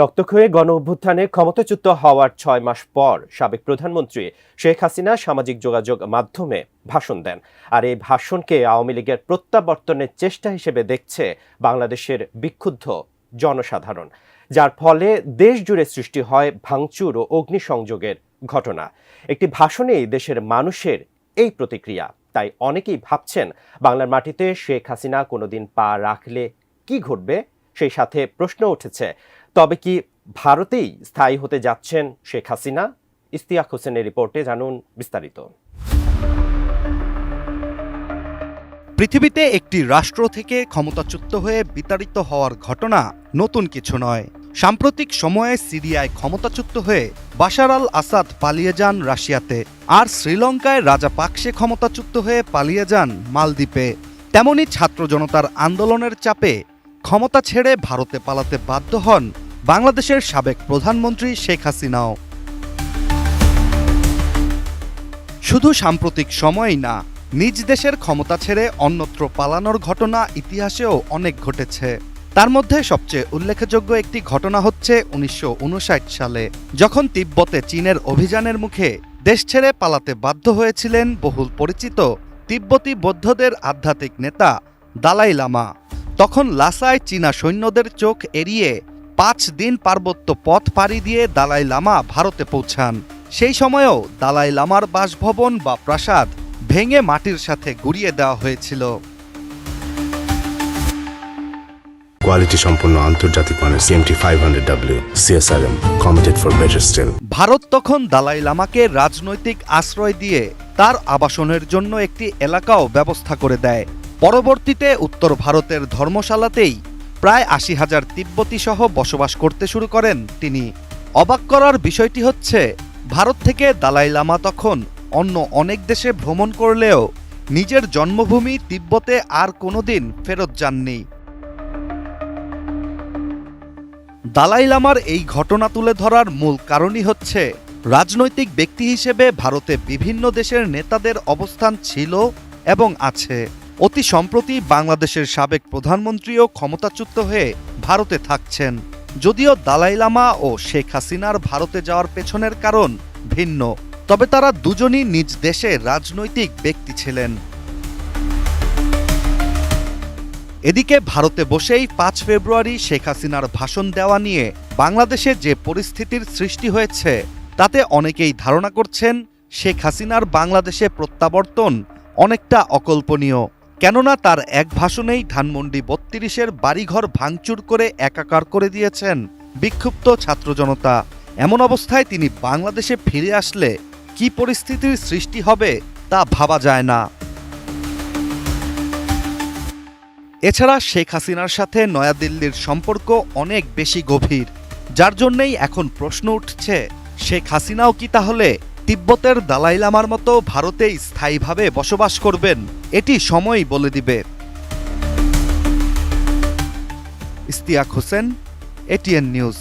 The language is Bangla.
রক্তক্ষয়ী গণ অভ্যুত্থানে ক্ষমতাচ্যুত হওয়ার ছয় মাস পর সাবেক প্রধানমন্ত্রী শেখ হাসিনা সামাজিক যোগাযোগ মাধ্যমে ভাষণ দেন। আর এই ভাষণকে আওয়ামী লীগের প্রত্যাবর্তনের চেষ্টা হিসেবে দেখছে বাংলাদেশের বিক্ষুব্ধ জনসাধারণ, যার ফলে দেশ জুড়ে সৃষ্টি হয় ভাঙচুর ও অগ্নিসংযোগের ঘটনা। একটি ভাষণেই দেশের মানুষের এই প্রতিক্রিয়া। তাই অনেকেই ভাবছেন, বাংলার মাটিতে শেখ হাসিনা কোনোদিন পা রাখলে কি ঘটবে? সেই সাথে প্রশ্ন উঠেছে তবে কি ভারতেই স্থায়ী হতে যাচ্ছেন শেখ হাসিনা? ইস্তিয়াক হোসেনের রিপোর্টে জানুন বিস্তারিত। পৃথিবীতে একটি রাষ্ট্র থেকে ক্ষমতাচ্যুত হয়ে বিতাড়িত হওয়ার ঘটনা নতুন কিছু নয়। সাম্প্রতিক সময়ে সিরিয়ায় ক্ষমতাচ্যুত হয়ে বাশার আল আসাদ পালিয়ে যান রাশিয়াতে, আর শ্রীলঙ্কায় রাজা পাকসে ক্ষমতাচ্যুত হয়ে পালিয়ে যান মালদ্বীপে। তেমনি ছাত্র জনতার আন্দোলনের চাপে ক্ষমতা ছেড়ে ভারতে পালাতে বাধ্য হন বাংলাদেশের সাবেক প্রধানমন্ত্রী শেখ হাসিনাও। শুধু সাম্প্রতিক সময়ই না, নিজ দেশের ক্ষমতা ছেড়ে অন্যত্র পালানোর ঘটনা ইতিহাসেও অনেক ঘটেছে। তার মধ্যে সবচেয়ে উল্লেখযোগ্য একটি ঘটনা হচ্ছে উনিশশো উনষাট সালে, যখন তিব্বতে চীনের অভিযানের মুখে দেশ ছেড়ে পালাতে বাধ্য হয়েছিলেন বহুল পরিচিত তিব্বতী বৌদ্ধদের আধ্যাত্মিক নেতা দালাই লামা। তখন লাসায় চীনা সৈন্যদের চোখ এড়িয়ে পাঁচ দিন পার্বত্য পথ পাড়ি দিয়ে দালাই লামা ভারতে পৌঁছান। সেই সময়েও দালাই লামার বাসভবন বা প্রাসাদ ভেঙে মাটির সাথে গুড়িয়ে দেওয়া হয়েছিল। কোয়ালিটি সম্পন্ন আন্তর্জাতিক মানের CMT five hundred W CSRM committed for better steel Bharat তখন দালাই লামাকে রাজনৈতিক আশ্রয় দিয়ে তার আবাসনের জন্য একটি এলাকাও ব্যবস্থা করে দেয়। পরবর্তীতে উত্তর ভারতের ধর্মশালাতেই প্রায় আশি হাজার তিব্বতী সহ বসবাস করতে শুরু করেন তিনি। অবাক করার বিষয়টি হচ্ছে, ভারত থেকে দালাই লামা তখন অন্য অনেক দেশে ভ্রমণ করলেও নিজের জন্মভূমি তিব্বতে আর কোনোদিন ফেরত যাননি। দালাই লামার এই ঘটনা তুলে ধরার মূল কারণই হচ্ছে, রাজনৈতিক ব্যক্তি হিসেবে ভারতে বিভিন্ন দেশের নেতাদের অবস্থান ছিল এবং আছে। অতি সম্প্রতি বাংলাদেশের সাবেক প্রধানমন্ত্রীও ক্ষমতাচ্যুত হয়ে ভারতে থাকছেন। যদিও দালাই লামা ও শেখ হাসিনার ভারতে যাওয়ার পেছনের কারণ ভিন্ন, তবে তারা দুজনই নিজ দেশে রাজনৈতিক ব্যক্তি ছিলেন। এদিকে ভারতে বসেই পাঁচ ফেব্রুয়ারি শেখ হাসিনার ভাষণ দেওয়া নিয়ে বাংলাদেশে যে পরিস্থিতির সৃষ্টি হয়েছে, তাতে অনেকেই ধারণা করছেন শেখ হাসিনার বাংলাদেশে প্রত্যাবর্তন অনেকটা অকল্পনীয়। কেননা তার এক ভাষণেই ধানমন্ডি বত্রিশের বাড়িঘর ভাঙচুর করে একাকার করে দিয়েছেন বিক্ষুব্ধ ছাত্র জনতা। এমন অবস্থায় তিনি বাংলাদেশে ফিরে আসলে কি পরিস্থিতির সৃষ্টি হবে তা ভাবা যায় না। এছাড়া শেখ হাসিনার সাথে নয়াদিল্লির সম্পর্ক অনেক বেশি গভীর, যার জন্যেই এখন প্রশ্ন উঠছে, শেখ হাসিনাও কি তাহলে তিব্বতের দালাই লামার মতো ভারতেই স্থায়ীভাবে বসবাস করবেন, এটি সময় বলে দিবে। Istiaq Hossain, ATN news.